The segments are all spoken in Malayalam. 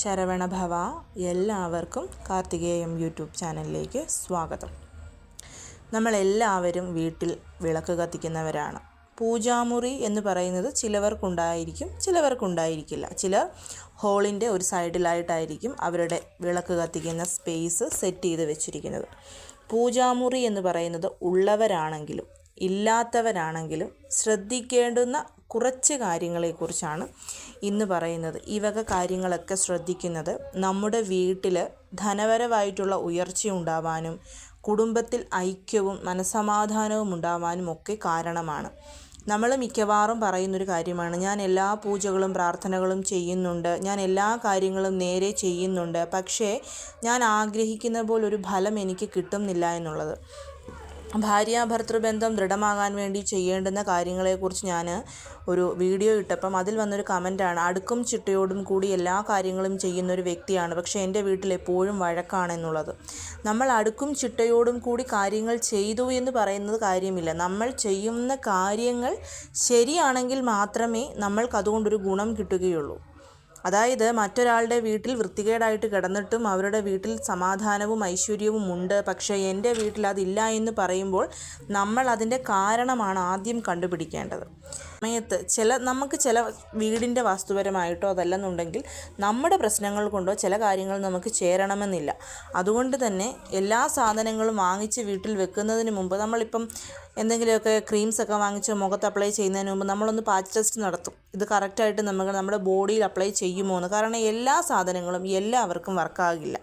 ശരവണ ഭവ എല്ലാവർക്കും കാർത്തികേയം യൂട്യൂബ് ചാനലിലേക്ക് സ്വാഗതം. നമ്മളെല്ലാവരും വീട്ടിൽ വിളക്ക് കത്തിക്കുന്നവരാണ്. പൂജാമുറി എന്ന് പറയുന്നത് ചിലവർക്കുണ്ടായിരിക്കും ചിലവർക്കുണ്ടായിരിക്കില്ല. ചിലർ ഹോളിന്റെ ഒരു സൈഡിലായിട്ടായിരിക്കും അവരുടെ വിളക്ക് കത്തിക്കുന്ന സ്പേസ് സെറ്റ് ചെയ്ത് വെച്ചിരിക്കുന്നത്. പൂജാമുറി എന്ന് പറയുന്നത് ഉള്ളവരാണെങ്കിലും ഇല്ലാത്തവരാണെങ്കിലും ശ്രദ്ധിക്കേണ്ടുന്ന കുറച്ച് കാര്യങ്ങളെക്കുറിച്ചാണ് ഇന്ന് പറയുന്നത്. ഈ വക കാര്യങ്ങളൊക്കെ ശ്രദ്ധിക്കുന്നത് നമ്മുടെ വീട്ടിൽ ധനപരമായിട്ടുള്ള ഉയർച്ച ഉണ്ടാവാനും കുടുംബത്തിൽ ഐക്യവും മനസമാധാനവും ഉണ്ടാവാനും ഒക്കെ കാരണമാണ്. നമ്മൾ മിക്കവാറും പറയുന്നൊരു കാര്യമാണ് ഞാൻ എല്ലാ പൂജകളും പ്രാർത്ഥനകളും ചെയ്യുന്നുണ്ട് ഞാൻ എല്ലാ കാര്യങ്ങളും നേരെ ചെയ്യുന്നുണ്ട് പക്ഷേ ഞാൻ ആഗ്രഹിക്കുന്ന പോലൊരു ഫലം എനിക്ക് കിട്ടുന്നില്ല എന്നുള്ളത്. ഭാര്യാഭർത്തൃബന്ധം ദൃഢമാകാൻ വേണ്ടി ചെയ്യേണ്ടുന്ന കാര്യങ്ങളെക്കുറിച്ച് ഞാൻ ഒരു വീഡിയോ ഇട്ടപ്പം അതിൽ വന്നൊരു കമന്റാണ് അടുക്കും ചിട്ടയോടും കൂടി എല്ലാ കാര്യങ്ങളും ചെയ്യുന്ന ഒരു വ്യക്തിയാണ്. പക്ഷേ എന്റെ വീട്ടിൽ എപ്പോഴും വഴക്കാണെന്നുള്ളത് നമ്മൾ അടുക്കും ചിട്ടയോടും കൂടി കാര്യങ്ങൾ ചെയ്തു എന്ന് പറയുന്നത് കാര്യമില്ല. നമ്മൾ ചെയ്യുന്ന കാര്യങ്ങൾ ശരിയാണെങ്കിൽ മാത്രമേ നമ്മൾക്കതുകൊണ്ടൊരു ഗുണം കിട്ടുകയുള്ളൂ. അതായത് മറ്റൊരാളുടെ വീട്ടിൽ വൃത്തികേടായിട്ട് കിടന്നിട്ടും അവരുടെ വീട്ടിൽ സമാധാനവും ഐശ്വര്യവും ഉണ്ട്. പക്ഷേ എന്റെ വീട്ടിൽ അതില്ല എന്ന് പറയുമ്പോൾ നമ്മൾ അതിന്റെ കാരണമാണ് ആദ്യം കണ്ടുപിടിക്കേണ്ടത്. സമയത്ത് ചില നമുക്ക് ചില വീടിന്റെ വാസ്തുപരമായിട്ടോ അതല്ലെന്നുണ്ടെങ്കിൽ നമ്മുടെ പ്രശ്നങ്ങൾ കൊണ്ടോ ചില കാര്യങ്ങൾ നമുക്ക് ചേരണമെന്നില്ല. അതുകൊണ്ട് തന്നെ എല്ലാ സാധനങ്ങളും വാങ്ങിച്ച് വീട്ടിൽ വെക്കുന്നതിന് മുമ്പ് നമ്മളിപ്പം എന്തെങ്കിലുമൊക്കെ ക്രീംസ് ഒക്കെ വാങ്ങിച്ച് മുഖത്ത് അപ്ലൈ ചെയ്യുന്നതിന് മുമ്പ് നമ്മളൊന്ന് പാച്ച് ടെസ്റ്റ് നടത്തും. ഇത് കറക്റ്റായിട്ട് നമുക്ക് നമ്മുടെ ബോഡിയിൽ അപ്ലൈ ചെയ്യുമോ എന്ന് കാരണം എല്ലാ സാധനങ്ങളും എല്ലാവർക്കും വർക്കാകില്ല.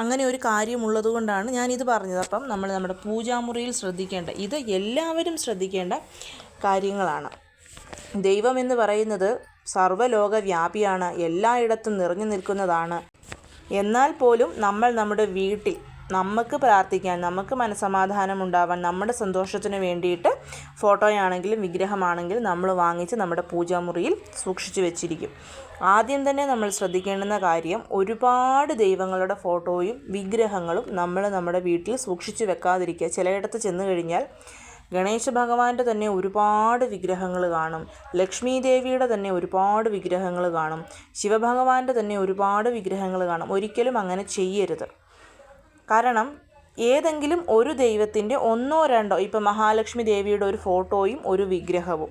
അങ്ങനെ ഒരു കാര്യമുള്ളത് കൊണ്ടാണ് ഞാനിത് പറഞ്ഞത്. അപ്പം നമ്മൾ നമ്മുടെ പൂജാമുറിയിൽ ശ്രദ്ധിക്കേണ്ട ഇത് എല്ലാവരും ശ്രദ്ധിക്കേണ്ട കാര്യങ്ങളാണ്. ദൈവം എന്ന് പറയുന്നത് സർവലോക വ്യാപിയാണ് എല്ലായിടത്തും നിറഞ്ഞു നിൽക്കുന്നതാണ്. എന്നാൽ പോലും നമ്മൾ നമ്മുടെ വീട്ടിൽ നമുക്ക് പ്രാർത്ഥിക്കാൻ നമുക്ക് മനസമാധാനം ഉണ്ടാവാൻ നമ്മുടെ സന്തോഷത്തിന് വേണ്ടിയിട്ട് ഫോട്ടോയാണെങ്കിലും വിഗ്രഹമാണെങ്കിലും നമ്മൾ വാങ്ങിച്ച് നമ്മുടെ പൂജാമുറിയിൽ സൂക്ഷിച്ചു വെച്ചിരിക്കും. ആദ്യം തന്നെ നമ്മൾ ശ്രദ്ധിക്കേണ്ടുന്ന കാര്യം ഒരുപാട് ദൈവങ്ങളുടെ ഫോട്ടോയും വിഗ്രഹങ്ങളും നമ്മൾ നമ്മുടെ വീട്ടിൽ സൂക്ഷിച്ചു വെക്കാതിരിക്കുക. ചിലയിടത്ത് ചെന്ന് കഴിഞ്ഞാൽ ഗണേശ ഭഗവാന്റെ തന്നെ ഒരുപാട് വിഗ്രഹങ്ങൾ കാണും. ലക്ഷ്മി ദേവിയുടെ തന്നെ ഒരുപാട് വിഗ്രഹങ്ങൾ കാണും. ശിവഭഗവാന്റെ തന്നെ ഒരുപാട് വിഗ്രഹങ്ങൾ കാണും. ഒരിക്കലും അങ്ങനെ ചെയ്യരുത്. കാരണം ഏതെങ്കിലും ഒരു ദൈവത്തിന്റെ ഒന്നോ രണ്ടോ ഇപ്പം മഹാലക്ഷ്മി ദേവിയുടെ ഒരു ഫോട്ടോയും ഒരു വിഗ്രഹവും.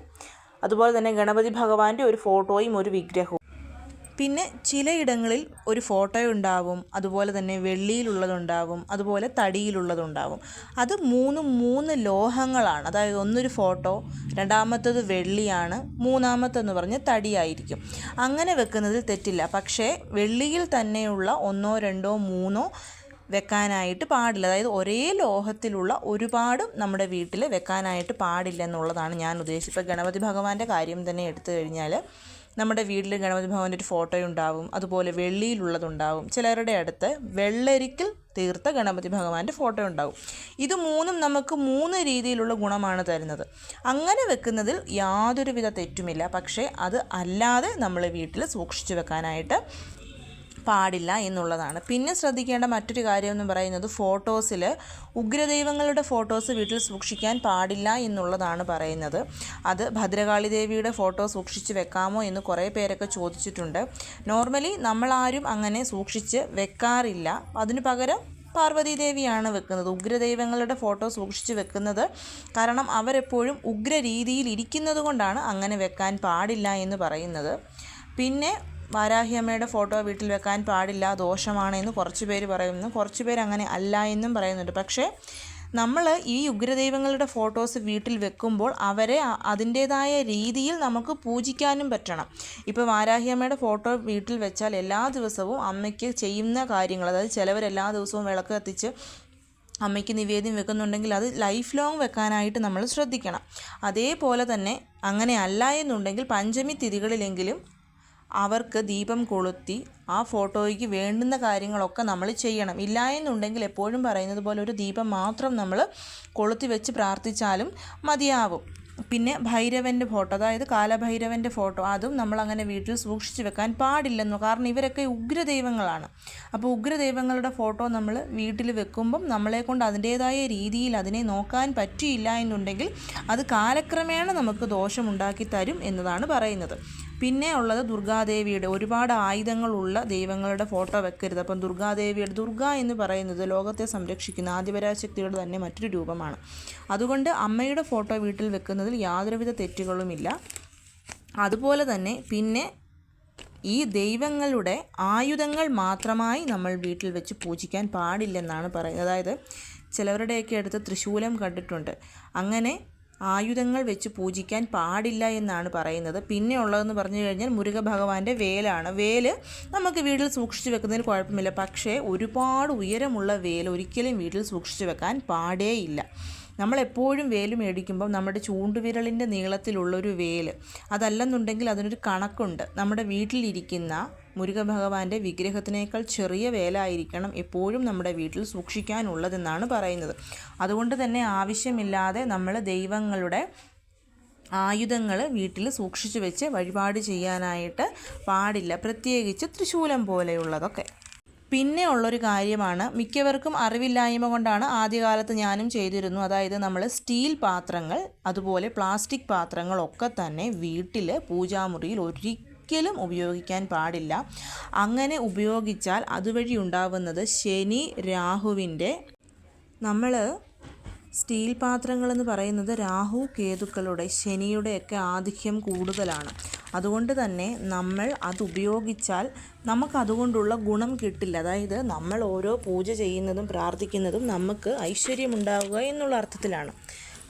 അതുപോലെ തന്നെ ഗണപതി ഭഗവാന്റെ ഒരു ഫോട്ടോയും ഒരു വിഗ്രഹവും. പിന്നെ ചിലയിടങ്ങളിൽ ഒരു ഫോട്ടോ ഉണ്ടാവും അതുപോലെ തന്നെ വെള്ളിയിലുള്ളതുണ്ടാവും അതുപോലെ തടിയിലുള്ളതുണ്ടാവും. അത് മൂന്ന് മൂന്ന് ലോഹങ്ങളാണ്. അതായത് ഒന്നൊരു ഫോട്ടോ രണ്ടാമത്തത് വെള്ളിയാണ് മൂന്നാമത്തെന്ന് പറഞ്ഞ് തടിയായിരിക്കും. അങ്ങനെ വെക്കുന്നതിൽ തെറ്റില്ല. പക്ഷേ വെള്ളിയിൽ തന്നെയുള്ള ഒന്നോ രണ്ടോ മൂന്നോ വെക്കാനായിട്ട് പാടില്ല. അതായത് ഒരേ ലോഹത്തിലുള്ള ഒരുപാടും നമ്മുടെ വീട്ടിൽ വെക്കാനായിട്ട് പാടില്ല എന്നുള്ളതാണ് ഞാൻ ഉദ്ദേശിച്ചത്. ഇപ്പോൾ ഗണപതി ഭഗവാന്റെ കാര്യം തന്നെ എടുത്തു കഴിഞ്ഞാൽ നമ്മുടെ വീട്ടിൽ ഗണപതി ഭവന്റെ ഒരു ഫോട്ടോ ഉണ്ടാവും. അതുപോലെ വെള്ളിയിലുള്ളതുണ്ടാവും. ചിലരുടെ അടുത്ത് വെള്ളരിക്കിൽ തീർത്ത ഗണപതി ഭഗവാന്റെ ഫോട്ടോ ഉണ്ടാവും. ഇത് മൂന്നും നമുക്ക് മൂന്ന് രീതിയിലുള്ള ഗുണമാണ് തരുന്നത്. അങ്ങനെ വെക്കുന്നതിൽ യാതൊരുവിധ തെറ്റുമില്ല. പക്ഷേ അത് അല്ലാതെ നമ്മൾ വീട്ടിൽ സൂക്ഷിച്ചു വെക്കാനായിട്ട് പാടില്ല എന്നുള്ളതാണ്. പിന്നെ ശ്രദ്ധിക്കേണ്ട മറ്റൊരു കാര്യം എന്ന് പറയുന്നത് ഫോട്ടോസിൽ ഉഗ്രദൈവങ്ങളുടെ ഫോട്ടോസ് വീട്ടിൽ സൂക്ഷിക്കാൻ പാടില്ല എന്നുള്ളതാണ് പറയുന്നത്. അത് ഭദ്രകാളി ദേവിയുടെ ഫോട്ടോ സൂക്ഷിച്ച് വെക്കാമോ എന്ന് കുറേ പേരൊക്കെ ചോദിച്ചിട്ടുണ്ട്. നോർമലി നമ്മളാരും അങ്ങനെ സൂക്ഷിച്ച് വെക്കാറില്ല. അതിനു പകരം പാർവതി ദേവിയാണ് വെക്കുന്നത്. ഉഗ്രദൈവങ്ങളുടെ ഫോട്ടോ സൂക്ഷിച്ച് വെക്കുന്നത് കാരണം അവരെപ്പോഴും ഉഗ്ര രീതിയിൽ ഇരിക്കുന്നത് കൊണ്ടാണ് അങ്ങനെ വെക്കാൻ പാടില്ല എന്ന് പറയുന്നത്. പിന്നെ വാരാഹിയമ്മയുടെ ഫോട്ടോ വീട്ടിൽ വെക്കാൻ പാടില്ല ദോഷമാണ് എന്ന് കുറച്ച് പേര് പറയുന്നു. കുറച്ച് പേര് അങ്ങനെ അല്ല എന്നും പറയുന്നുണ്ട്. പക്ഷേ നമ്മൾ ഈ ഉഗ്രദൈവങ്ങളുടെ ഫോട്ടോസ് വീട്ടിൽ വെക്കുമ്പോൾ അവരെ അതിന്റേതായ രീതിയിൽ നമുക്ക് പൂജിക്കാനും പറ്റണം. ഇപ്പോൾ വാരാഹിയമ്മയുടെ ഫോട്ടോ വീട്ടിൽ വെച്ചാൽ എല്ലാ ദിവസവും അമ്മയ്ക്ക് ചെയ്യുന്ന കാര്യങ്ങൾ അതായത് ചിലവർ എല്ലാ ദിവസവും വിളക്ക് കത്തിച്ച് അമ്മയ്ക്ക് നിവേദ്യം വെക്കുന്നുണ്ടെങ്കിൽ അത് ലൈഫ് ലോങ് വെക്കാനായിട്ട് നമ്മൾ ശ്രദ്ധിക്കണം. അതേപോലെ തന്നെ അങ്ങനെ അല്ല എന്നുണ്ടെങ്കിൽ പഞ്ചമി തിഥികളിലെങ്കിലും അവർക്ക് ദീപം കൊളുത്തി ആ ഫോട്ടോയ്ക്ക് വേണ്ടുന്ന കാര്യങ്ങളൊക്കെ നമ്മൾ ചെയ്യണം. ഇല്ല എന്നുണ്ടെങ്കിൽ എപ്പോഴും പറയുന്നത് പോലെ ഒരു ദീപം മാത്രം നമ്മൾ കൊളുത്തി വെച്ച് പ്രാർത്ഥിച്ചാലും മതിയാവും. പിന്നെ ഭൈരവന്റെ ഫോട്ടോ അതായത് കാലഭൈരവന്റെ ഫോട്ടോ അതും നമ്മളങ്ങനെ വീട്ടിൽ സൂക്ഷിച്ചു വെക്കാൻ പാടില്ലെന്നു. കാരണം ഇവരൊക്കെ ഉഗ്രദൈവങ്ങളാണ്. അപ്പോൾ ഉഗ്രദൈവങ്ങളുടെ ഫോട്ടോ നമ്മൾ വീട്ടിൽ വെക്കുമ്പം നമ്മളെ കൊണ്ട് അതിന്റേതായ രീതിയിൽ അതിനെ നോക്കാൻ പറ്റിയില്ല എന്നുണ്ടെങ്കിൽ അത് കാലക്രമേണ നമുക്ക് ദോഷമുണ്ടാക്കി തരും എന്നതാണ് പറയുന്നത്. പിന്നെ ഉള്ളത് ദുർഗാദേവിയുടെ ഒരുപാട് ആയുധങ്ങളുള്ള ദൈവങ്ങളുടെ ഫോട്ടോ വെക്കരുത്. അപ്പം ദുർഗാദേവിയുടെ ദുർഗ എന്ന് പറയുന്നത് ലോകത്തെ സംരക്ഷിക്കുന്ന ആദിപരാശക്തിയുടെ തന്നെ മറ്റൊരു രൂപമാണ്. അതുകൊണ്ട് അമ്മയുടെ ഫോട്ടോ വീട്ടിൽ വെക്കുന്നതിൽ യാതൊരുവിധ തെറ്റുകളുമില്ല. അതുപോലെ തന്നെ പിന്നെ ഈ ദൈവങ്ങളുടെ ആയുധങ്ങൾ മാത്രമായി നമ്മൾ വീട്ടിൽ വെച്ച് പൂജിക്കാൻ പാടില്ലെന്നാണ് പറയുന്നത്. അതായത് ചിലവരുടെയൊക്കെ അടുത്ത് തൃശൂലം കണ്ടിട്ടുണ്ട്. അങ്ങനെ ആയുധങ്ങൾ വെച്ച് പൂജിക്കാൻ പാടില്ല എന്നാണ് പറയുന്നത്. പിന്നെ ഉള്ളതെന്ന് പറഞ്ഞു കഴിഞ്ഞാൽ മുരുക ഭഗവാന്റെ വേലാണ്. വേൽ നമുക്ക് വീട്ടിൽ സൂക്ഷിച്ചു വെക്കുന്നതിന് കുഴപ്പമില്ല. പക്ഷേ ഒരുപാട് ഉയരമുള്ള വേൽ ഒരിക്കലും വീട്ടിൽ സൂക്ഷിച്ചു വെക്കാൻ പാടേയില്ല. നമ്മളെപ്പോഴും വേൽ മേടിക്കുമ്പോൾ നമ്മുടെ ചൂണ്ടുവിരലിന്റെ നീളത്തിലുള്ളൊരു വേൽ അതല്ലെന്നുണ്ടെങ്കിൽ അതിനൊരു കണക്കുണ്ട്. നമ്മുടെ വീട്ടിലിരിക്കുന്ന മുരുക ഭഗവാന്റെ വിഗ്രഹത്തിനേക്കാൾ ചെറിയ വേല ആയിരിക്കണം എപ്പോഴും നമ്മുടെ വീട്ടിൽ സൂക്ഷിക്കാനുള്ളതെന്നാണ് പറയുന്നത്. അതുകൊണ്ട് തന്നെ ആവശ്യമില്ലാതെ നമ്മൾ ദൈവങ്ങളുടെ ആയുധങ്ങൾ വീട്ടിൽ സൂക്ഷിച്ചു വെച്ച് വഴിപാട് ചെയ്യാനായിട്ട് പാടില്ല. പ്രത്യേകിച്ച് തൃശൂലം പോലെയുള്ളതൊക്കെ. പിന്നെ ഉള്ളൊരു കാര്യമാണ് മിക്കവർക്കും അറിവില്ലായ്മ കൊണ്ടാണ് ആദ്യകാലത്ത് ഞാനും ചെയ്തിരുന്നു. അതായത് നമ്മൾ സ്റ്റീൽ പാത്രങ്ങൾ അതുപോലെ പ്ലാസ്റ്റിക് പാത്രങ്ങളൊക്കെ തന്നെ വീട്ടിൽ പൂജാമുറിയിൽ ഒരിക്കലും ഉപയോഗിക്കാൻ പാടില്ല. അങ്ങനെ ഉപയോഗിച്ചാൽ അതുവഴി ഉണ്ടാവുന്നത് ശനി രാഹുവിന്റെ നമ്മൾ സ്റ്റീൽ പാത്രങ്ങളെന്ന് പറയുന്നത് രാഹു കേതുക്കളുടെ ശനിയുടെയൊക്കെ ആധിക്യം കൂടുതലാണ്. അതുകൊണ്ട് തന്നെ നമ്മൾ അത് ഉപയോഗിച്ചാൽ നമുക്കതുകൊണ്ടുള്ള ഗുണം കിട്ടില്ല. അതായത് നമ്മൾ ഓരോ പൂജ ചെയ്യുന്നതും പ്രാർത്ഥിക്കുന്നതും നമുക്ക് ഐശ്വര്യമുണ്ടാവുക എന്നുള്ള അർത്ഥത്തിലാണ്.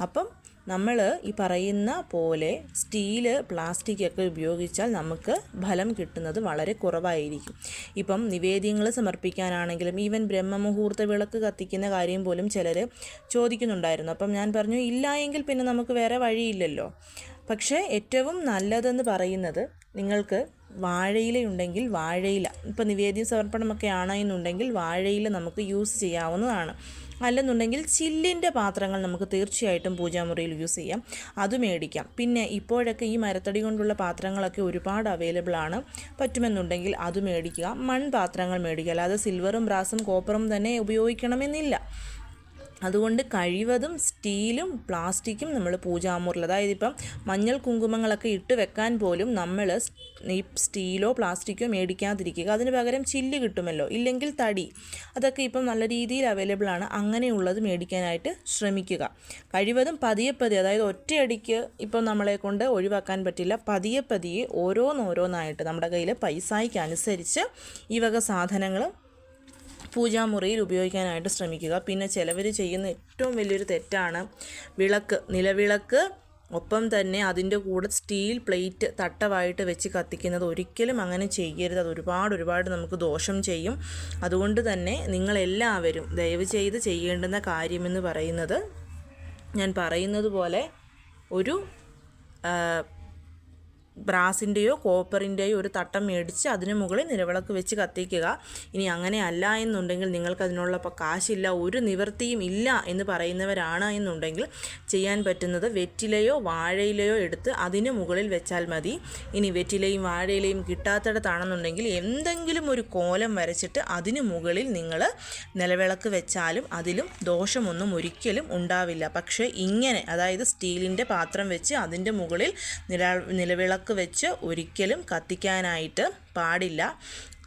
അപ്പം നമ്മൾ ഈ പറയുന്ന പോലെ സ്റ്റീൽ പ്ലാസ്റ്റിക് ഒക്കെ ഉപയോഗിച്ചാൽ നമുക്ക് ഫലം കിട്ടുന്നത് വളരെ കുറവായിരിക്കും. ഇപ്പം നിവേദ്യങ്ങൾ സമർപ്പിക്കാനാണെങ്കിലും ഈവൻ ബ്രഹ്മമുഹൂർത്ത വിളക്ക് കത്തിക്കുന്ന കാര്യം പോലും ചിലർ ചോദിക്കുന്നുണ്ടായിരുന്നു. അപ്പം ഞാൻ പറഞ്ഞു ഇല്ല എങ്കിൽ പിന്നെ നമുക്ക് വേറെ വഴിയില്ലല്ലോ. പക്ഷേ ഏറ്റവും നല്ലതെന്ന് പറയുന്നത് നിങ്ങൾക്ക് വാഴയിലയുണ്ടെങ്കിൽ വാഴയില. ഇപ്പോൾ നിവേദ്യ സമർപ്പണമൊക്കെ ആണെന്നുണ്ടെങ്കിൽ വാഴയില നമുക്ക് യൂസ് ചെയ്യാവുന്നതാണ്. അല്ലെന്നുണ്ടെങ്കിൽ ചില്ലിന്റെ പാത്രങ്ങൾ നമുക്ക് തീർച്ചയായിട്ടും പൂജാമുറിയിൽ യൂസ് ചെയ്യാം. അത് മേടിക്കാം. പിന്നെ ഇപ്പോഴൊക്കെ ഈ മരത്തടി കൊണ്ടുള്ള പാത്രങ്ങളൊക്കെ ഒരുപാട് അവൈലബിൾ ആണ്. പറ്റുമെന്നുണ്ടെങ്കിൽ അത് മേടിക്കുക. മൺപാത്രങ്ങൾ മേടിക്കുക. അല്ലാതെ സിൽവറും ബ്രാസും കോപ്പറും തന്നെ ഉപയോഗിക്കണമെന്നില്ല. അതുകൊണ്ട് കഴിവതും സ്റ്റീലും പ്ലാസ്റ്റിക്കും നമ്മൾ പൂജാമുറിൽ അതായത് ഇപ്പം മഞ്ഞൾ കുങ്കുമങ്ങളൊക്കെ ഇട്ട് വെക്കാൻ പോലും നമ്മൾ ഈ സ്റ്റീലോ പ്ലാസ്റ്റിക്കോ മേടിക്കാതിരിക്കുക. അതിന് പകരം ചില്ല് കിട്ടുമല്ലോ? ഇല്ലെങ്കിൽ തടി. അതൊക്കെ ഇപ്പം നല്ല രീതിയിൽ അവൈലബിൾ ആണ്. അങ്ങനെയുള്ളത് മേടിക്കാനായിട്ട് ശ്രമിക്കുക. കഴിവതും പതിയെ പതിയെ അതായത് ഒറ്റയടിക്ക് ഇപ്പം നമ്മളെ കൊണ്ട് ഒഴിവാക്കാൻ പറ്റില്ല. പതിയെ പതിയെ ഓരോന്നോരോന്നായിട്ട് നമ്മുടെ കയ്യിൽ പൈസയ്ക്ക് അനുസരിച്ച് ഈ വക സാധനങ്ങൾ പൂജാമുറിയിൽ ഉപയോഗിക്കാനായിട്ട് ശ്രമിക്കുക. പിന്നെ ചിലവർ ചെയ്യുന്ന ഏറ്റവും വലിയൊരു തെറ്റാണ് വിളക്ക്. നിലവിളക്ക് ഒപ്പം തന്നെ അതിന്റെ കൂടെ സ്റ്റീൽ പ്ലേറ്റ് തട്ടമായിട്ട് വെച്ച് കത്തിക്കുന്നത് ഒരിക്കലും അങ്ങനെ ചെയ്യരുത്. അത് ഒരുപാട് ഒരുപാട് നമുക്ക് ദോഷം ചെയ്യും. അതുകൊണ്ട് തന്നെ നിങ്ങളെല്ലാവരും ദയവ് ചെയ്ത് ചെയ്യേണ്ടുന്ന കാര്യമെന്ന് പറയുന്നത് ഞാൻ പറയുന്നത് പോലെ ഒരു ബ്രാസിന്റെയോ കോപ്പറിന്റെയോ ഒരു തട്ടം മേടിച്ച് അതിന് മുകളിൽ നിലവിളക്ക് വെച്ച് കത്തിക്കുക. ഇനി അങ്ങനെ അല്ല എന്നുണ്ടെങ്കിൽ നിങ്ങൾക്ക് അതിനുള്ള കാശില്ല ഒരു നിവൃത്തിയും ഇല്ല എന്ന് പറയുന്നവരാണ് എന്നുണ്ടെങ്കിൽ ചെയ്യാൻ പറ്റുന്നത് വെറ്റിലയോ വാഴയിലയോ എടുത്ത് അതിന് മുകളിൽ വെച്ചാൽ മതി. ഇനി വെറ്റിലയും വാഴയിലയും കിട്ടാത്തിടത്താണെന്നുണ്ടെങ്കിൽ എന്തെങ്കിലും ഒരു കോലം വരച്ചിട്ട് അതിന് മുകളിൽ നിങ്ങൾ നിലവിളക്ക് വെച്ചാലും അതിലും ദോഷമൊന്നും ഒരിക്കലും ഉണ്ടാവില്ല. പക്ഷേ ഇങ്ങനെ അതായത് സ്റ്റീലിന്റെ പാത്രം വെച്ച് അതിന്റെ മുകളിൽ നില നിലവിളക്ക് വെച്ച് ഒരിക്കലും കത്തിക്കാനായിട്ട് പാടില്ല.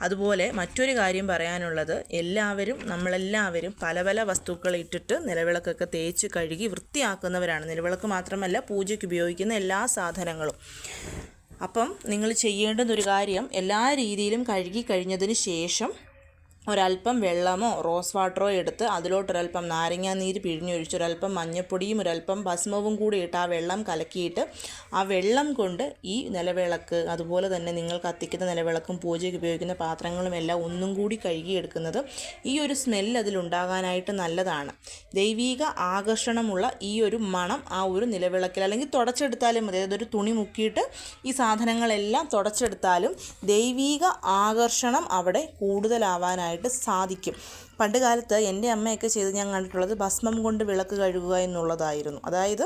അതുപോലെ മറ്റൊരു കാര്യം പറയാനുള്ളത് എല്ലാവരും നമ്മളെല്ലാവരും പല പല വസ്തുക്കൾ ഇട്ടിട്ട് നിലവിളക്കൊക്കെ തേച്ച് കഴുകി വൃത്തിയാക്കുന്നവരാണ്. നിലവിളക്ക് മാത്രമല്ല പൂജയ്ക്ക് ഉപയോഗിക്കുന്ന എല്ലാ സാധനങ്ങളും. അപ്പം നിങ്ങൾ ചെയ്യേണ്ടുന്നൊരു കാര്യം എല്ലാ രീതിയിലും കഴുകി കഴിഞ്ഞതിന് ശേഷം ഒരല്പം വെള്ളമോ റോസ് വാട്ടറോ എടുത്ത് അതിലോട്ടൊരല്പം നാരങ്ങാ നീര് പിഴിഞ്ഞൊഴിച്ച് ഒരല്പം മഞ്ഞപ്പൊടിയും ഒരല്പം ഭസ്മവും കൂടി ഇട്ട് ആ വെള്ളം കലക്കിയിട്ട് ആ വെള്ളം കൊണ്ട് ഈ നിലവിളക്ക് അതുപോലെ തന്നെ നിങ്ങൾ കത്തിക്കുന്ന നിലവിളക്കും പൂജയ്ക്ക് ഉപയോഗിക്കുന്ന പാത്രങ്ങളും എല്ലാം ഒന്നും കൂടി കഴുകിയെടുക്കുന്നത് ഈ ഒരു സ്മെല്ല് അതിലുണ്ടാകാനായിട്ട് നല്ലതാണ്. ദൈവീക ആകർഷണമുള്ള ഈ ഒരു മണം ആ ഒരു നിലവിളക്കിൽ അല്ലെങ്കിൽ തുടച്ചെടുത്താലും മതി അതായത് ഒരു തുണി മുക്കിയിട്ട് ഈ സാധനങ്ങളെല്ലാം തുടച്ചെടുത്താലും ദൈവീക ആകർഷണം അവിടെ കൂടുതലാവാനായിട്ട് ചെയ്യാനായിട്ട് സാധിക്കും. പണ്ട് കാലത്ത് എന്റെ അമ്മയൊക്കെ ചെയ്ത് ഞാൻ കണ്ടിട്ടുള്ളത് ഭസ്മം കൊണ്ട് വിളക്ക് കഴുകുക എന്നുള്ളതായിരുന്നു. അതായത്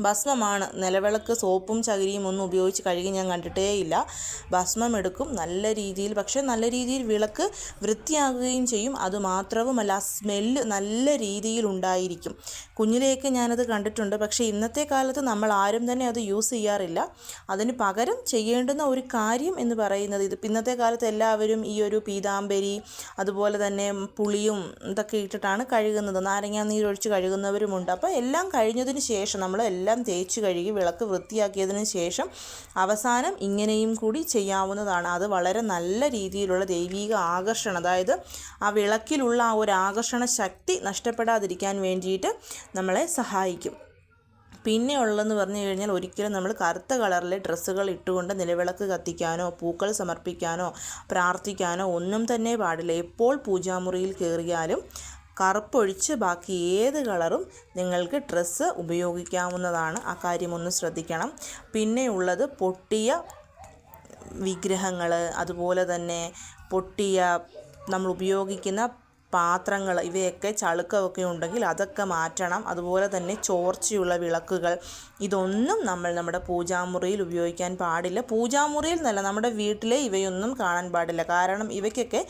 ഭസ്മമാണ്. നിലവിളക്ക് സോപ്പും ചകിരിയും ഒന്നും ഉപയോഗിച്ച് കഴുകി ഞാൻ കണ്ടിട്ടേ ഇല്ല ഭസ്മം എടുക്കും. നല്ല രീതിയിൽ പക്ഷേ നല്ല രീതിയിൽ വിളക്ക് വൃത്തിയാകുകയും ചെയ്യും. അതുമാത്രവുമല്ല ആ സ്മെല്ല് നല്ല രീതിയിൽ ഉണ്ടായിരിക്കും. കുഞ്ഞിലെയൊക്കെ ഞാനത് കണ്ടിട്ടുണ്ട്. പക്ഷേ ഇന്നത്തെ കാലത്ത് നമ്മൾ ആരും തന്നെ അത് യൂസ് ചെയ്യാറില്ല. അതിന് പകരം ചെയ്യേണ്ടുന്ന ഒരു കാര്യം എന്ന് പറയുന്നത് ഇത്. ഇന്നത്തെ കാലത്ത് എല്ലാവരും ഈ ഒരു പീതാംബരി അതുപോലെ തന്നെ പുളിയും ഇതൊക്കെ ഇട്ടിട്ടാണ് കഴുകുന്നത്. നാരങ്ങാ നീരൊഴിച്ച് കഴുകുന്നവരുമുണ്ട്. അപ്പോൾ എല്ലാം കഴിഞ്ഞതിന് ശേഷം നമ്മൾ എല്ലാം തേച്ച് കഴുകി വിളക്ക് വൃത്തിയാക്കിയതിന് ശേഷം അവസാനം ഇങ്ങനെയും കൂടി ചെയ്യാവുന്നതാണ്. അത് വളരെ നല്ല രീതിയിലുള്ള ദൈവീക ആകർഷണം. അതായത് ആ വിളക്കിലുള്ള ആ ഒരു ആകർഷണ ശക്തി നഷ്ടപ്പെടാതിരിക്കാൻ വേണ്ടിയിട്ട് നമ്മളെ സഹായിക്കും. പിന്നെ ഉള്ളതെന്ന് പറഞ്ഞു കഴിഞ്ഞാൽ ഒരിക്കലും നമ്മൾ കറുത്ത കളറിലെ ഡ്രസ്സുകൾ ഇട്ടുകൊണ്ട് നിലവിളക്ക് കത്തിക്കാനോ പൂക്കൾ സമർപ്പിക്കാനോ പ്രാർത്ഥിക്കാനോ ഒന്നും തന്നെ പാടില്ല. എപ്പോൾ പൂജാമുറിയിൽ കയറിയാലും കറുപ്പൊഴിച്ച് ബാക്കി ഏത് കളറും നിങ്ങൾക്ക് ഡ്രസ്സ് ഉപയോഗിക്കാവുന്നതാണ്. ആ കാര്യമൊന്ന് ശ്രദ്ധിക്കണം. പിന്നെ ഉള്ളത് പൊട്ടിയ വിഗ്രഹങ്ങൾ അതുപോലെ തന്നെ പൊട്ടിയ നമ്മൾ ഉപയോഗിക്കുന്ന പാത്രങ്ങൾ ഇവയൊക്കെ ചളുക്കമൊക്കെ ഉണ്ടെങ്കിൽ അതൊക്കെ മാറ്റണം. അതുപോലെ തന്നെ ചോർച്ചയുള്ള വിളക്കുകൾ ഇതൊന്നും നമ്മൾ നമ്മുടെ പൂജാമുറിയിൽ ഉപയോഗിക്കാൻ പാടില്ല. പൂജാമുറിയിൽ എന്നല്ല നമ്മുടെ വീട്ടിലെ ഇവയൊന്നും കാണാൻ പാടില്ല. കാരണം ഇവയ്ക്കൊക്കെ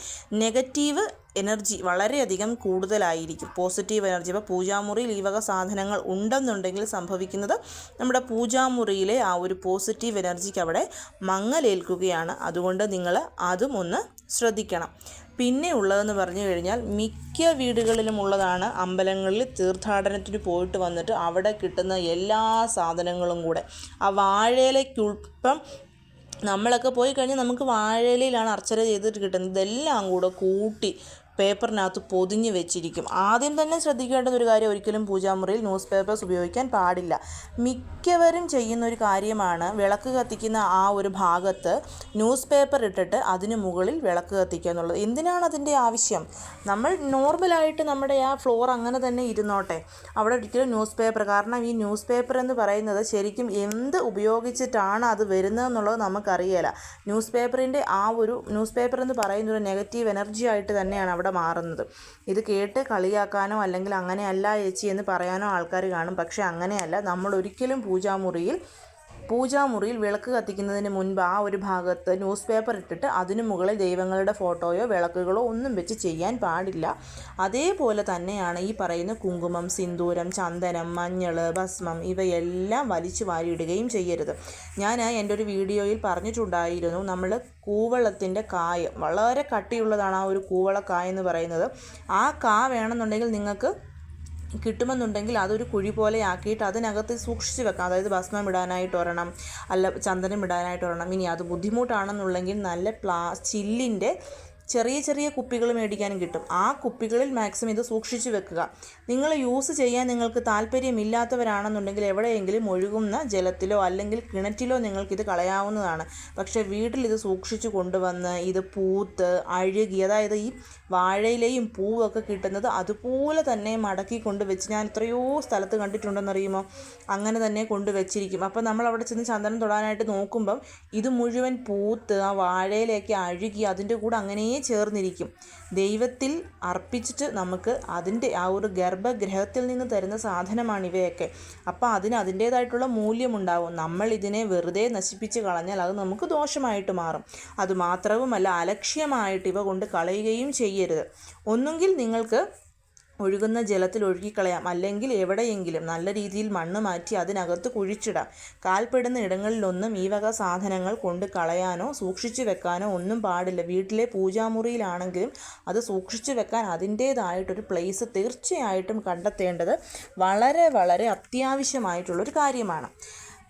നെഗറ്റീവ് എനർജി വളരെയധികം കൂടുതലായിരിക്കും. Positive energy. അപ്പോൾ പൂജാമുറിയിൽ ഈ വക സാധനങ്ങൾ ഉണ്ടെന്നുണ്ടെങ്കിൽ സംഭവിക്കുന്നത് നമ്മുടെ പൂജാമുറിയിലെ ആ ഒരു പോസിറ്റീവ് എനർജിക്ക് അവിടെ മങ്ങലേൽക്കുകയാണ്. അതുകൊണ്ട് നിങ്ങൾ അതും ഒന്ന് ശ്രദ്ധിക്കണം. പിന്നെ ഉള്ളതെന്ന് പറഞ്ഞു കഴിഞ്ഞാൽ മിക്ക വീടുകളിലും ഉള്ളതാണ് അമ്പലങ്ങളിൽ തീർത്ഥാടനത്തിന് പോയിട്ട് വന്നിട്ട് അവിടെ കിട്ടുന്ന എല്ലാ സാധനങ്ങളും കൂടെ. ആ വാഴയിലേക്കുൾപ്പം നമ്മളൊക്കെ പോയി കഴിഞ്ഞാൽ നമുക്ക് വാഴയിലയിലാണ് അർച്ചന ചെയ്തിട്ട് കിട്ടുന്നത്. ഇതെല്ലാം കൂടെ കൂട്ടി പേപ്പറിനകത്ത് പൊതിഞ്ഞ് വെച്ചിരിക്കും. ആദ്യം തന്നെ ശ്രദ്ധിക്കേണ്ട ഒരു കാര്യം ഒരിക്കലും പൂജാമുറിയിൽ ന്യൂസ് പേപ്പേഴ്സ് ഉപയോഗിക്കാൻ പാടില്ല. മിക്കവരും ചെയ്യുന്ന ഒരു കാര്യമാണ് വിളക്ക് കത്തിക്കുന്ന ആ ഒരു ഭാഗത്ത് ന്യൂസ് പേപ്പർ ഇട്ടിട്ട് അതിന് മുകളിൽ വിളക്ക് കത്തിക്കുക എന്നുള്ളത്. എന്തിനാണ് അതിന്റെ ആവശ്യം? നമ്മൾ നോർമലായിട്ട് നമ്മുടെ ആ ഫ്ലോർ അങ്ങനെ തന്നെ ഇരുന്നോട്ടെ. അവിടെ ഒരിക്കലും ന്യൂസ് പേപ്പർ. കാരണം ഈ ന്യൂസ് പേപ്പർ എന്ന് പറയുന്നത് ശരിക്കും എന്ത് ഉപയോഗിച്ചിട്ടാണ് അത് വരുന്നതെന്നുള്ളത് നമുക്കറിയില്ല ന്യൂസ് പേപ്പറിന്റെ ആ ഒരു ന്യൂസ് പേപ്പർ എന്ന് പറയുന്ന ഒരു നെഗറ്റീവ് എനർജി ആയിട്ട് തന്നെയാണ് അവിടെ മാറുന്നത്. ഇത് കേട്ട് കളിയാക്കാനോ അല്ലെങ്കിൽ അങ്ങനെയല്ല ചേച്ചി എന്ന് പറയാനോ ആൾക്കാർ കാണും. പക്ഷേ അങ്ങനെയല്ല. നമ്മൾ ഒരിക്കലും പൂജാമുറിയിൽ പൂജാമുറിയിൽ വിളക്ക് കത്തിക്കുന്നതിന് മുൻപ് ആ ഒരു ഭാഗത്ത് ന്യൂസ് പേപ്പർ ഇട്ടിട്ട് അതിനു മുകളിൽ ദൈവങ്ങളുടെ ഫോട്ടോയോ വിളക്കുകളോ ഒന്നും വെച്ച് ചെയ്യാൻ പാടില്ല. അതേപോലെ തന്നെയാണ് ഈ പറയുന്ന കുങ്കുമം സിന്ദൂരം ചന്ദനം മഞ്ഞൾ ഭസ്മം ഇവയെല്ലാം വലിച്ചു വാരിയിടുകയും ചെയ്യരുത്. ഞാൻ എന്റെ ഒരു വീഡിയോയിൽ പറഞ്ഞിട്ടുണ്ടായിരുന്നു നമ്മൾ കൂവളത്തിന്റെ കായ വളരെ കട്ടിയുള്ളതാണ് ആ ഒരു കൂവളക്കായ എന്ന് പറയുന്നത്. ആ കാ വേണമെന്നുണ്ടെങ്കിൽ നിങ്ങൾക്ക് കിട്ടുമെന്നുണ്ടെങ്കിൽ അതൊരു കുഴി പോലെ ആക്കിയിട്ട് അതിനകത്ത് സൂക്ഷിച്ച് വെക്കാം. അതായത് ഭസ്മം ഇടാനായിട്ട് ഒരെണ്ണം അല്ല ചന്ദനം ഇടാനായിട്ട് ഒരെണ്ണം. ഇനി അത് ബുദ്ധിമുട്ടാണെന്നുണ്ടെങ്കിൽ നല്ല പ്ലാ ചില്ലിന്റെ ചെറിയ ചെറിയ കുപ്പികൾ മേടിക്കാനും കിട്ടും. ആ കുപ്പികളിൽ മാക്സിമം ഇത് സൂക്ഷിച്ചു വെക്കുക. നിങ്ങൾ യൂസ് ചെയ്യാൻ നിങ്ങൾക്ക് താല്പര്യമില്ലാത്തവരാണെന്നുണ്ടെങ്കിൽ എവിടെയെങ്കിലും ഒഴുകുന്ന ജലത്തിലോ അല്ലെങ്കിൽ കിണറ്റിലോ നിങ്ങൾക്കിത് കളയാവുന്നതാണ്. പക്ഷേ വീട്ടിൽ ഇത് സൂക്ഷിച്ചു കൊണ്ടുവന്ന് ഇത് പൂത്ത് അഴുകി അതായത് ഈ വാഴയിലയും പൂവൊക്കെ കിട്ടുന്നത് അതുപോലെ തന്നെ മടക്കി കൊണ്ട് വെച്ച് ഞാൻ എത്രയോ സ്ഥലത്ത് കണ്ടിട്ടുണ്ടെന്നറിയുമോ? അങ്ങനെ തന്നെ കൊണ്ട് വെച്ചിരിക്കും. അപ്പോൾ നമ്മൾ അവിടെ ചെന്ന് ചന്ദനം തൊടാനായിട്ട് നോക്കുമ്പം ഇത് മുഴുവൻ പൂത്ത് ആ വാഴയിലേക്ക് അഴുകി അതിന്റെ കൂടെ അങ്ങനെ ചേർന്നിരിക്കും. ദൈവത്തിൽ അർപ്പിച്ചിട്ട് നമുക്ക് അതിന്റെ ആ ഒരു ഗർഭഗ്രഹത്തിൽ നിന്ന് തരുന്ന സാധനമാണ് ഇവയൊക്കെ. അപ്പോൾ അതിന് അതിന്റേതായിട്ടുള്ള മൂല്യമുണ്ടാവും. നമ്മൾ ഇതിനെ വെറുതെ നശിപ്പിച്ച് കളഞ്ഞാൽ അത് നമുക്ക് ദോഷമായിട്ട് മാറും. അതുമാത്രവുമല്ല അലക്ഷ്യമായിട്ട് ഇവ കൊണ്ട് കളയുകയും ചെയ്യരുത്. ഒന്നുകിൽ നിങ്ങൾക്ക് ഒഴുകുന്ന ജലത്തിൽ ഒഴുകിക്കളയാം. അല്ലെങ്കിൽ എവിടെയെങ്കിലും നല്ല രീതിയിൽ മണ്ണ് മാറ്റി അതിനകത്ത് കുഴിച്ചിടാം. കാൽപ്പെടുന്ന ഇടങ്ങളിലൊന്നും ഈ വക സാധനങ്ങൾ കൊണ്ട് കളയാനോ സൂക്ഷിച്ചു വെക്കാനോ ഒന്നും പാടില്ല. വീട്ടിലെ പൂജാമുറിയിലാണെങ്കിലും അത് സൂക്ഷിച്ചു വെക്കാൻ അതിന്റേതായിട്ടൊരു പ്ലേസ് തീർച്ചയായിട്ടും കണ്ടെത്തേണ്ടത് വളരെ വളരെ അത്യാവശ്യമായിട്ടുള്ളൊരു കാര്യമാണ്.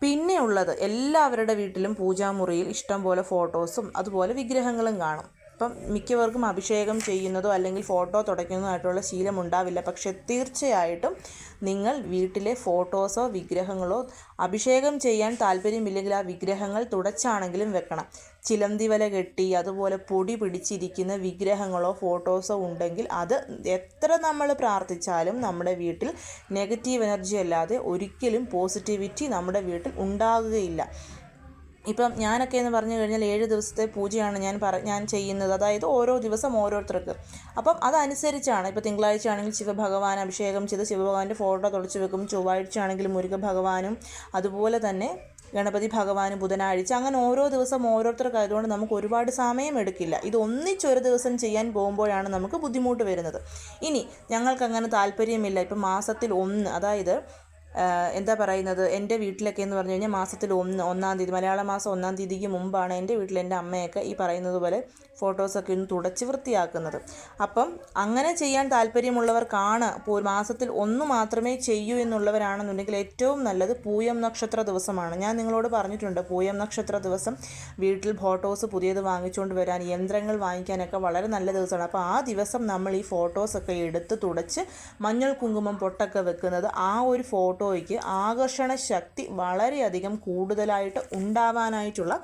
പിന്നെ ഉള്ളത് എല്ലാവരുടെ വീട്ടിലും പൂജാമുറിയിൽ ഇഷ്ടംപോലെ ഫോട്ടോസും അതുപോലെ വിഗ്രഹങ്ങളും കാണും. ഇപ്പം മിക്കവർക്കും അഭിഷേകം ചെയ്യുന്നതോ അല്ലെങ്കിൽ ഫോട്ടോ തുടയ്ക്കുന്നതോ ആയിട്ടുള്ള ശീലം ഉണ്ടാവില്ല. പക്ഷേ തീർച്ചയായിട്ടും നിങ്ങൾ വീട്ടിലെ ഫോട്ടോസോ വിഗ്രഹങ്ങളോ അഭിഷേകം ചെയ്യാൻ താല്പര്യമില്ലെങ്കിൽ ആ വിഗ്രഹങ്ങൾ തുടച്ചാണെങ്കിലും വെക്കണം. ചിലന്തി വല കെട്ടി അതുപോലെ പൊടി പിടിച്ചിരിക്കുന്ന വിഗ്രഹങ്ങളോ ഫോട്ടോസോ ഉണ്ടെങ്കിൽ അത് എത്ര നമ്മൾ പ്രാർത്ഥിച്ചാലും നമ്മുടെ വീട്ടിൽ നെഗറ്റീവ് എനർജി അല്ലാതെ ഒരിക്കലും പോസിറ്റിവിറ്റി നമ്മുടെ വീട്ടിൽ ഉണ്ടാകുകയില്ല. ഇപ്പം ഞാനൊക്കെ എന്ന് പറഞ്ഞു കഴിഞ്ഞാൽ ഏഴ് ദിവസത്തെ പൂജയാണ് ഞാൻ പറ ഞാൻ ചെയ്യുന്നത്. അതായത് ഓരോ ദിവസം ഓരോരുത്തർക്ക്. അപ്പം അതനുസരിച്ചാണ്. ഇപ്പോൾ തിങ്കളാഴ്ച ആണെങ്കിൽ ശിവഭഗവാൻ അഭിഷേകം ചെയ്ത് ശിവഭഗവാന്റെ ഫോട്ടോ തുടച്ച് വെക്കും. ചൊവ്വാഴ്ച ആണെങ്കിൽ മുരുക ഭഗവാനും അതുപോലെ തന്നെ ഗണപതി ഭഗവാനും ബുധനാഴ്ച. അങ്ങനെ ഓരോ ദിവസം ഓരോരുത്തർക്ക് ആയതുകൊണ്ട് നമുക്ക് ഒരുപാട് സമയം എടുക്കില്ല. ഇത് ഒന്നിച്ചൊരു ദിവസം ചെയ്യാൻ പോകുമ്പോഴാണ് നമുക്ക് ബുദ്ധിമുട്ട് വരുന്നത്. ഇനി ഞങ്ങൾക്കങ്ങനെ താല്പര്യമില്ല. ഇപ്പം മാസത്തിൽ ഒന്ന് അതായത് എന്താ പറയുന്നത്? എന്റെ വീട്ടിലൊക്കെ എന്ന് പറഞ്ഞു കഴിഞ്ഞാൽ മാസത്തിൽ ഒന്ന് ഒന്നാം തീയതി മലയാള മാസം ഒന്നാം തീയതിക്ക് മുമ്പാണ് എന്റെ വീട്ടിൽ എന്റെ അമ്മയൊക്കെ ഈ പറയുന്നത് പോലെ ഫോട്ടോസൊക്കെ ഒന്ന് തുടച്ച് വൃത്തിയാക്കുന്നത്. അപ്പം അങ്ങനെ ചെയ്യാൻ താല്പര്യമുള്ളവർക്കാണ് മാസത്തിൽ ഒന്ന് മാത്രമേ ചെയ്യൂ എന്നുള്ളവരാണെന്നുണ്ടെങ്കിൽ ഏറ്റവും നല്ലത് പൂയം നക്ഷത്ര ദിവസമാണ്. ഞാൻ നിങ്ങളോട് പറഞ്ഞിട്ടുണ്ട് പൂയം നക്ഷത്ര ദിവസം വീട്ടിൽ ഫോട്ടോസ് പുതിയത് വാങ്ങിച്ചുകൊണ്ട് വരാൻ യന്ത്രങ്ങൾ വാങ്ങിക്കാനൊക്കെ വളരെ നല്ല ദിവസമാണ്. അപ്പോൾ ആ ദിവസം നമ്മൾ ഈ ഫോട്ടോസൊക്കെ എടുത്ത് തുടച്ച് മഞ്ഞൾ കുങ്കുമം പൊട്ടൊക്കെ വെക്കുന്നത് ആ ഒരു ഫോട്ടോയ്ക്ക് ആകർഷണ ശക്തി വളരെയധികം കൂടുതലായിട്ട് ഉണ്ടാവാനായിട്ടുള്ള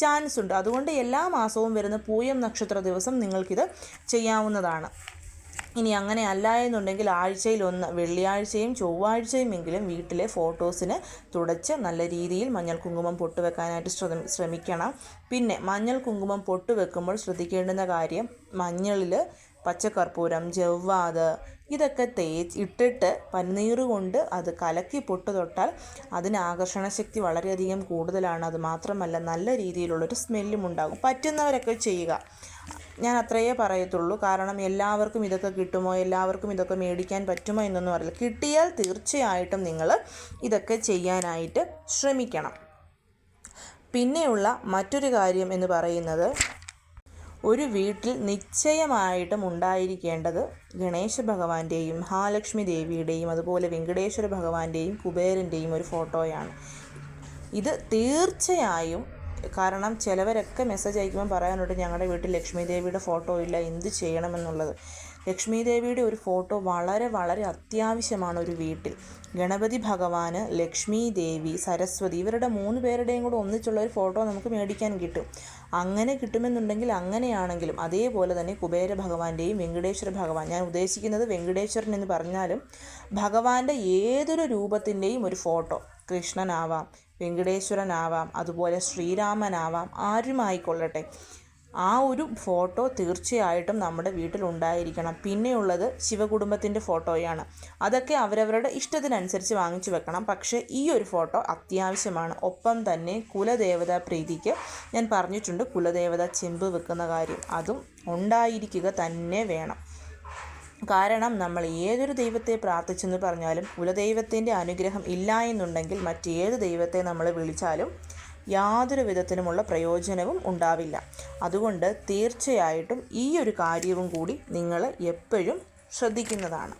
ചാൻസ് ഉണ്ട് അതുകൊണ്ട് എല്ലാ മാസവും വരുന്ന പൂയം നക്ഷത്ര ദിവസം നിങ്ങൾക്കിത് ചെയ്യാവുന്നതാണ്. ഇനി അങ്ങനെ അല്ല എന്നുണ്ടെങ്കിൽ ആഴ്ചയിൽ ഒന്ന് വെള്ളിയാഴ്ചയും ചൊവ്വാഴ്ചയും എങ്കിലും വീട്ടിലെ ഫോട്ടോസിന് തുടച്ച് നല്ല രീതിയിൽ മഞ്ഞൾ കുങ്കുമം പൊട്ട് വെക്കാനായിട്ട് ശ്രമി ശ്രമിക്കണം. പിന്നെ മഞ്ഞൾ കുങ്കുമം പൊട്ടുവെക്കുമ്പോൾ ശ്രദ്ധിക്കേണ്ടുന്ന കാര്യം മഞ്ഞളിൽ പച്ചക്കർപ്പൂരം ജവ്വാത് ഇതൊക്കെ തേച്ച് ഇട്ടിട്ട് പനിനീർ കൊണ്ട് അത് കലക്കി പൊട്ട് തൊട്ടാൽ അതിന് ആകർഷണശക്തി വളരെയധികം കൂടുതലാണ്. അത് മാത്രമല്ല നല്ല രീതിയിലുള്ളൊരു സ്മെല്ലും ഉണ്ടാകും. പറ്റുന്നവരൊക്കെ ചെയ്യുക. ഞാൻ അത്രയേ പറയത്തുള്ളൂ. കാരണം എല്ലാവർക്കും ഇതൊക്കെ കിട്ടുമോ? എല്ലാവർക്കും ഇതൊക്കെ മേടിക്കാൻ പറ്റുമോ എന്നൊന്നും അറിയില്ല. കിട്ടിയാൽ തീർച്ചയായിട്ടും നിങ്ങൾ ഇതൊക്കെ ചെയ്യാനായിട്ട് ശ്രമിക്കണം. പിന്നെയുള്ള മറ്റൊരു കാര്യം എന്ന് പറയുന്നത് ഒരു വീട്ടിൽ നിശ്ചയമായിട്ടും ഉണ്ടായിരിക്കേണ്ടത് ഗണേശ ഭഗവാന്റെയും മഹാലക്ഷ്മി ദേവിയുടെയും അതുപോലെ വെങ്കടേശ്വര ഭഗവാന്റെയും കുബേരന്റെയും ഒരു ഫോട്ടോയാണ്. ഇത് തീർച്ചയായും കാരണം ചിലവരൊക്കെ മെസ്സേജ് അയക്കുമ്പോൾ പറയാനുണ്ട് ഞങ്ങളുടെ വീട്ടിൽ ലക്ഷ്മി ദേവിയുടെ ഫോട്ടോ ഇല്ല എന്ത് ചെയ്യണമെന്നുള്ളത്? ലക്ഷ്മി ദേവിയുടെ ഒരു ഫോട്ടോ വളരെ വളരെ അത്യാവശ്യമാണ് ഒരു വീട്ടിൽ. ഗണപതി ഭഗവാന് ലക്ഷ്മി ദേവി സരസ്വതി ഇവരുടെ മൂന്ന് പേരുടെയും കൂടെ ഒന്നിച്ചുള്ള ഒരു ഫോട്ടോ നമുക്ക് മേടിക്കാൻ കിട്ടും. അങ്ങനെ കിട്ടുമെന്നുണ്ടെങ്കിൽ അങ്ങനെയാണെങ്കിലും അതേപോലെ തന്നെ കുബേര ഭഗവാന്റെയും വെങ്കടേശ്വര ഭഗവാൻ ഞാൻ ഉദ്ദേശിക്കുന്നത് വെങ്കടേശ്വരൻ എന്ന് പറഞ്ഞാലും ഭഗവാന്റെ ഏതൊരു രൂപത്തിന്റെയും ഒരു ഫോട്ടോ. കൃഷ്ണനാവാം വെങ്കടേശ്വരനാവാം അതുപോലെ ശ്രീരാമനാവാം ആരുമായിക്കൊള്ളട്ടെ. ആ ഒരു ഫോട്ടോ തീർച്ചയായിട്ടും നമ്മുടെ വീട്ടിലുണ്ടായിരിക്കണം. പിന്നെയുള്ളത് ശിവകുടുംബത്തിന്റെ ഫോട്ടോയാണ്. അതൊക്കെ അവരവരുടെ ഇഷ്ടത്തിനനുസരിച്ച് വാങ്ങിച്ചു വെക്കണം. പക്ഷേ ഈ ഒരു ഫോട്ടോ അത്യാവശ്യമാണ്. ഒപ്പം തന്നെ കുലദേവത പ്രീതിക്ക് ഞാൻ പറഞ്ഞിട്ടുണ്ട് കുലദേവത ചെമ്പ് വെക്കുന്ന കാര്യം. അതും ഉണ്ടായിരിക്കുക തന്നെ വേണം. കാരണം നമ്മൾ ഏതൊരു ദൈവത്തെ പ്രാർത്ഥിച്ചെന്ന് പറഞ്ഞാലും കുലദൈവത്തിന്റെ അനുഗ്രഹം ഇല്ല എന്നുണ്ടെങ്കിൽ മറ്റേത് ദൈവത്തെ നമ്മൾ വിളിച്ചാലും യാതൊരു വിധത്തിലുമുള്ള പ്രയോജനവും ഉണ്ടാവില്ല. അതുകൊണ്ട് തീർച്ചയായിട്ടും ഈ ഒരു കാര്യവും കൂടി നിങ്ങൾ എപ്പോഴും ശ്രദ്ധിക്കുന്നതാണ്.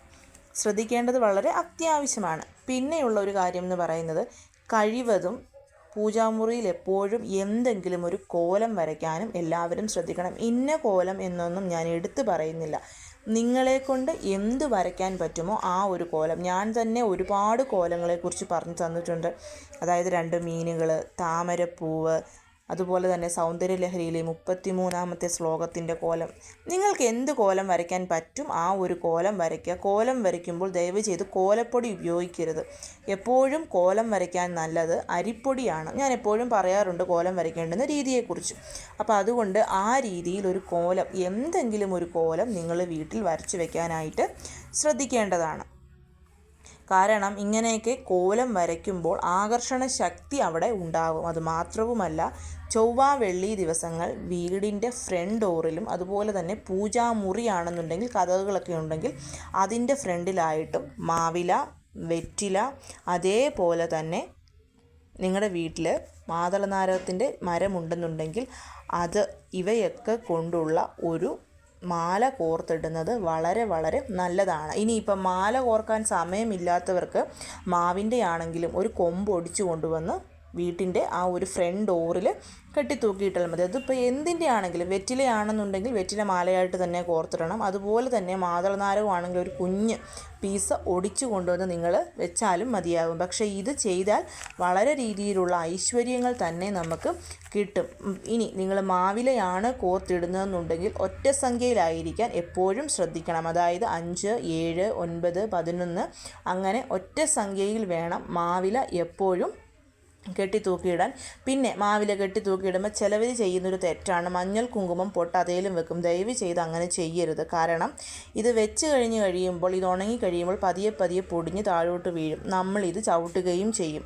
ശ്രദ്ധിക്കേണ്ടത് വളരെ അത്യാവശ്യമാണ്. പിന്നെയുള്ള ഒരു കാര്യം എന്ന് പറയുന്നത് കഴിവതും പൂജാമുറിയിൽ എപ്പോഴും എന്തെങ്കിലും ഒരു കോലം വരയ്ക്കാനും എല്ലാവരും ശ്രദ്ധിക്കണം. ഇന്ന കോലം എന്നൊന്നും ഞാൻ എടുത്തു പറയുന്നില്ല. നിങ്ങളെ കൊണ്ട് എന്ത് വരയ്ക്കാൻ പറ്റുമോ ആ ഒരു കോലം. ഞാൻ തന്നെ ഒരുപാട് കോലങ്ങളെക്കുറിച്ച് പറഞ്ഞു തന്നിട്ടുണ്ട്. അതായത് രണ്ട് മീനുകൾ താമരപ്പൂവ് അതുപോലെ തന്നെ സൗന്ദര്യലഹരിയിലെ മുപ്പത്തിമൂന്നാമത്തെ ശ്ലോകത്തിന്റെ കോലം. നിങ്ങൾക്ക് എന്ത് കോലം വരയ്ക്കാൻ പറ്റും ആ ഒരു കോലം വരയ്ക്കുക. കോലം വരയ്ക്കുമ്പോൾ ദയവ് ചെയ്ത് കോലപ്പൊടി ഉപയോഗിക്കരുത്. എപ്പോഴും കോലം വരയ്ക്കാൻ നല്ലത് അരിപ്പൊടിയാണ്. ഞാൻ എപ്പോഴും പറയാറുണ്ട് കോലം വരയ്ക്കേണ്ടുന്ന രീതിയെക്കുറിച്ച്. അപ്പോൾ അതുകൊണ്ട് ആ രീതിയിൽ ഒരു കോലം എന്തെങ്കിലും ഒരു കോലം നിങ്ങൾ വീട്ടിൽ വരച്ച് വയ്ക്കാനായിട്ട് ശ്രദ്ധിക്കേണ്ടതാണ്. കാരണം ഇങ്ങനെയൊക്കെ കോലം വരയ്ക്കുമ്പോൾ ആകർഷണ ശക്തി അവിടെ ഉണ്ടാകും അത് മാത്രവുമല്ല ചൊവ്വ വെള്ളി ദിവസങ്ങൾ വീടിന്റെ ഫ്രണ്ട് ഡോറിലും അതുപോലെ തന്നെ പൂജാമുറിയാണെന്നുണ്ടെങ്കിൽ കഥകളൊക്കെ ഉണ്ടെങ്കിൽ അതിന്റെ ഫ്രണ്ടിലായിട്ടും മാവില വെറ്റില അതേപോലെ തന്നെ നിങ്ങളുടെ വീട്ടിൽ മാതളനാരകത്തിന്റെ മരമുണ്ടെന്നുണ്ടെങ്കിൽ അത് ഇവയൊക്കെ കൊണ്ടുള്ള ഒരു മാല കോർത്തിടുന്നത് വളരെ വളരെ നല്ലതാണ്. ഇനിയിപ്പം മാല കോർക്കാൻ സമയമില്ലാത്തവർക്ക് മാവിന്റെ ആണെങ്കിലും ഒരു കൊമ്പ് ഒടിച്ചു കൊണ്ടുവന്ന് വീട്ടിന്റെ ആ ഒരു ഫ്രണ്ട് ഡോറിൽ കെട്ടി തൂക്കിയിട്ടാൽ മതി. അതിപ്പോൾ എന്തിന്റെ ആണെങ്കിലും വെറ്റിലയാണെന്നുണ്ടെങ്കിൽ വെറ്റില മാലയായിട്ട് തന്നെ കോർത്തിടണം. അതുപോലെ തന്നെ മാതളനാരകമാണെങ്കിൽ ഒരു കുഞ്ഞ് പീസ് ഒടിച്ചു കൊണ്ടുവന്ന് നിങ്ങൾ വെച്ചാലും മതിയാകും പക്ഷേ ഇത് ചെയ്താൽ വളരെ രീതിയിലുള്ള ഐശ്വര്യങ്ങൾ തന്നെ നമുക്ക് കിട്ടും. ഇനി നിങ്ങൾ മാവിലയാണ് കോർത്തിടുന്നതെന്നുണ്ടെങ്കിൽ ഒറ്റ സംഖ്യയിലായിരിക്കാൻ എപ്പോഴും ശ്രദ്ധിക്കണം. അതായത് അഞ്ച് ഏഴ് ഒൻപത് പതിനൊന്ന് അങ്ങനെ ഒറ്റ സംഖ്യയിൽ വേണം മാവില എപ്പോഴും കെട്ടി തൂക്കിയിടാൻ പിന്നെ മാവില കെട്ടി തൂക്കിയിടുമ്പോൾ ചിലവർ ചെയ്യുന്നൊരു തെറ്റാണ്. മഞ്ഞൾ കുങ്കുമം പൊട്ട് അതേലും വെക്കും. ദയവ് ചെയ്ത് അങ്ങനെ ചെയ്യരുത്. കാരണം ഇത് വെച്ച് കഴിഞ്ഞ് കഴിയുമ്പോൾ ഇത് ഉണങ്ങി കഴിയുമ്പോൾ പതിയെ പതിയെ പൊടിഞ്ഞ് താഴോട്ട് വീഴും. നമ്മൾ ഇത് ചവിട്ടുകയും ചെയ്യും.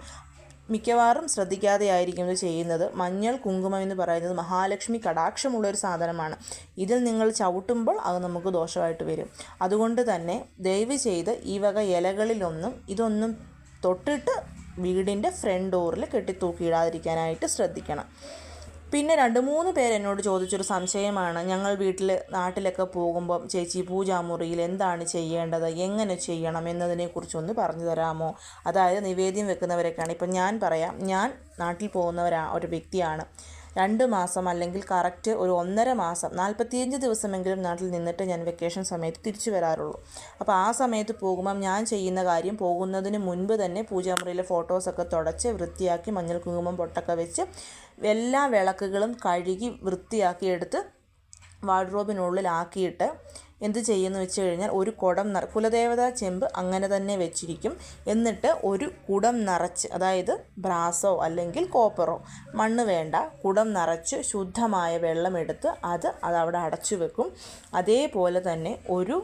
മിക്കവാറും ശ്രദ്ധിക്കാതെ ആയിരിക്കും ഇത് ചെയ്യുന്നത്. മഞ്ഞൾ കുങ്കുമം എന്ന് പറയുന്നത് മഹാലക്ഷ്മി കടാക്ഷമുള്ള ഒരു സാധനമാണ്. ഇതിൽ നിങ്ങൾ ചവിട്ടുമ്പോൾ അത് നമുക്ക് ദോഷമായിട്ട് വരും. അതുകൊണ്ട് തന്നെ ദയവ് ചെയ്ത് ഈ വക ഇലകളിലൊന്നും ഇതൊന്നും തൊട്ടിട്ട് വീടിന്റെ ഫ്രണ്ട് ഡോറിൽ കെട്ടി തൂക്കിയിടാതിരിക്കാനായിട്ട് ശ്രദ്ധിക്കണം. പിന്നെ രണ്ട് മൂന്ന് പേരെന്നോട് ചോദിച്ചൊരു സംശയമാണ്. ഞങ്ങൾ വീട്ടിൽ നാട്ടിലൊക്കെ പോകുമ്പോൾ ചേച്ചി പൂജാമുറിയിൽ എന്താണ് ചെയ്യേണ്ടത്? എങ്ങനെ ചെയ്യണം എന്നതിനെക്കുറിച്ചൊന്ന് പറഞ്ഞു തരാമോ? അതായത് നിവേദ്യം വെക്കുന്നവരൊക്കെയാണ്. ഇപ്പം ഞാൻ പറയാം ഞാൻ നാട്ടിൽ പോകുന്നവരാ ഒരു വ്യക്തിയാണ്. രണ്ട് മാസം അല്ലെങ്കിൽ കറക്റ്റ് ഒരു ഒന്നര മാസം നാൽപ്പത്തിയഞ്ച് ദിവസമെങ്കിലും നാട്ടിൽ നിന്നിട്ട് ഞാൻ വെക്കേഷൻ സമയത്ത് തിരിച്ചു വരാറുള്ളൂ. അപ്പോൾ ആ സമയത്ത് പോകുമ്പം ഞാൻ ചെയ്യുന്ന കാര്യം പോകുന്നതിന് മുൻപ് തന്നെ പൂജാമുറിയിലെ ഫോട്ടോസൊക്കെ തുടച്ച് വൃത്തിയാക്കി മഞ്ഞൾ കുങ്കുമം പൊട്ടൊക്കെ വെച്ച് എല്ലാ വിളക്കുകളും കഴുകി വൃത്തിയാക്കിയെടുത്ത് വാർഡ്രോബിനുള്ളിലാക്കിയിട്ട് എന്ത് ചെയ്യുമെന്ന് വെച്ച് കഴിഞ്ഞാൽ ഒരു കുടം നിറ കുലദേവതാ ചെമ്പ് അങ്ങനെ തന്നെ വെച്ചിരിക്കും. എന്നിട്ട് ഒരു കുടം നിറച്ച് അതായത് ബ്രാസോ അല്ലെങ്കിൽ കോപ്പറോ മണ്ണ് വേണ്ട കുടം നിറച്ച് ശുദ്ധമായ വെള്ളമെടുത്ത് അത് അതവിടെ അടച്ചു വെക്കും. അതേപോലെ തന്നെ ഒരു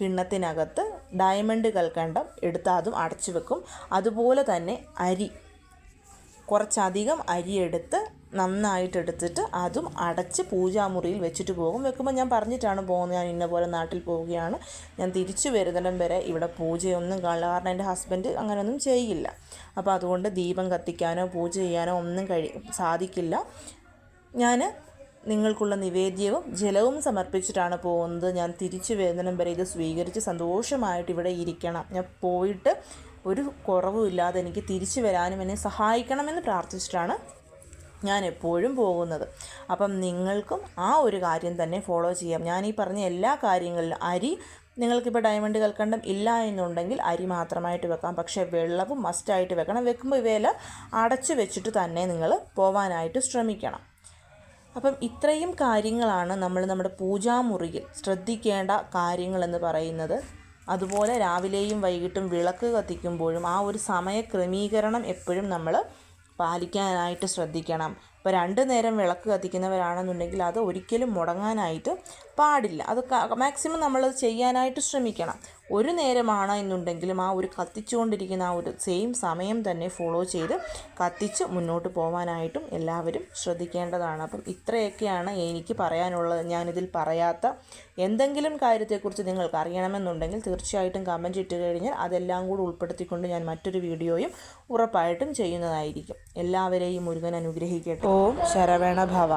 കിണ്ണത്തിനകത്ത് ഡയമണ്ട് കൽക്കണ്ടം എടുത്ത് അതും അടച്ചു വെക്കും. അതുപോലെ തന്നെ അരി കുറച്ചധികം അരിയെടുത്ത് നന്നായിട്ട് എടുത്തിട്ട് അതും അടച്ച് പൂജാമുറിയിൽ വെച്ചിട്ട് പോകും. വെക്കുമ്പോൾ ഞാൻ പറഞ്ഞിട്ടാണ് പോകുന്നത്. ഞാൻ ഇന്ന പോലെ നാട്ടിൽ പോവുകയാണ്. ഞാൻ തിരിച്ചു വരുന്നിടം വരെ ഇവിടെ പൂജയൊന്നും കാണില്ല. കാരണം എന്റെ ഹസ്ബൻഡ് അങ്ങനെയൊന്നും ചെയ്യില്ല. അപ്പോൾ അതുകൊണ്ട് ദീപം കത്തിക്കാനോ പൂജ ചെയ്യാനോ ഒന്നും കഴി സാധിക്കില്ല. ഞാൻ നിങ്ങൾക്കുള്ള നിവേദ്യവും ജലവും സമർപ്പിച്ചിട്ടാണ് പോകുന്നത്. ഞാൻ തിരിച്ചു വരുന്നിടം വരെ ഇത് സ്വീകരിച്ച് സന്തോഷമായിട്ട് ഇവിടെ ഇരിക്കണം. ഞാൻ പോയിട്ട് ഒരു കുറവുമില്ലാതെ എനിക്ക് തിരിച്ചു വരാനും എന്നെ സഹായിക്കണമെന്ന് പ്രാർത്ഥിച്ചിട്ടാണ് ഞാൻ എപ്പോഴും പോകുന്നത്. അപ്പം നിങ്ങൾക്കും ആ ഒരു കാര്യം തന്നെ ഫോളോ ചെയ്യാം. ഞാൻ ഈ പറഞ്ഞ എല്ലാ കാര്യങ്ങളിലും അരി നിങ്ങൾക്കിപ്പോൾ ഡയമണ്ട് കൽക്കണ്ടം ഇല്ല എന്നുണ്ടെങ്കിൽ അരി മാത്രമായിട്ട് വെക്കാം. പക്ഷേ വെള്ളവും മസ്റ്റായിട്ട് വെക്കണം. വെക്കുമ്പോൾ ഇവയെല്ലാം അടച്ചു വെച്ചിട്ട് തന്നെ നിങ്ങൾ പോവാനായിട്ട് ശ്രമിക്കണം. അപ്പം ഇത്രയും കാര്യങ്ങളാണ് നമ്മൾ നമ്മുടെ പൂജാമുറിയിൽ ശ്രദ്ധിക്കേണ്ട കാര്യങ്ങളെന്ന് പറയുന്നത്. അതുപോലെ രാവിലെയും വൈകിട്ടും വിളക്ക് കത്തിക്കുമ്പോഴും ആ ഒരു സമയ ക്രമീകരണം എപ്പോഴും നമ്മൾ പാലിക്കാനായിട്ട് ശ്രദ്ധിക്കണം. ഇപ്പോൾ രണ്ട് നേരം വിളക്ക് കത്തിക്കുന്നവരാണെന്നുണ്ടെങ്കിൽ അത് ഒരിക്കലും മുടങ്ങാനായിട്ട് പാടില്ല. അത് മാക്സിമം നമ്മളത് ചെയ്യാനായിട്ട് ശ്രമിക്കണം. ഒരു നേരമാണ് എന്നുണ്ടെങ്കിലും ആ ഒരു കത്തിച്ചുകൊണ്ടിരിക്കുന്ന ആ ഒരു സെയിം സമയം തന്നെ ഫോളോ ചെയ്ത് കത്തിച്ച് മുന്നോട്ട് പോകാനായിട്ടും എല്ലാവരും ശ്രദ്ധിക്കേണ്ടതാണ്. അപ്പം ഇത്രയൊക്കെയാണ് എനിക്ക് പറയാനുള്ളത്. ഞാനിതിൽ പറയാത്ത എന്തെങ്കിലും കാര്യത്തെക്കുറിച്ച് നിങ്ങൾക്ക് അറിയണമെന്നുണ്ടെങ്കിൽ തീർച്ചയായിട്ടും കമന്റ് ഇട്ട് കഴിഞ്ഞാൽ അതെല്ലാം കൂടി ഉൾപ്പെടുത്തിക്കൊണ്ട് ഞാൻ മറ്റൊരു വീഡിയോയും ഉറപ്പായിട്ടും ചെയ്യുന്നതായിരിക്കും. എല്ലാവരെയും മുരുകൻ അനുഗ്രഹിക്കട്ടെ. ഓം ശരവണ ഭവ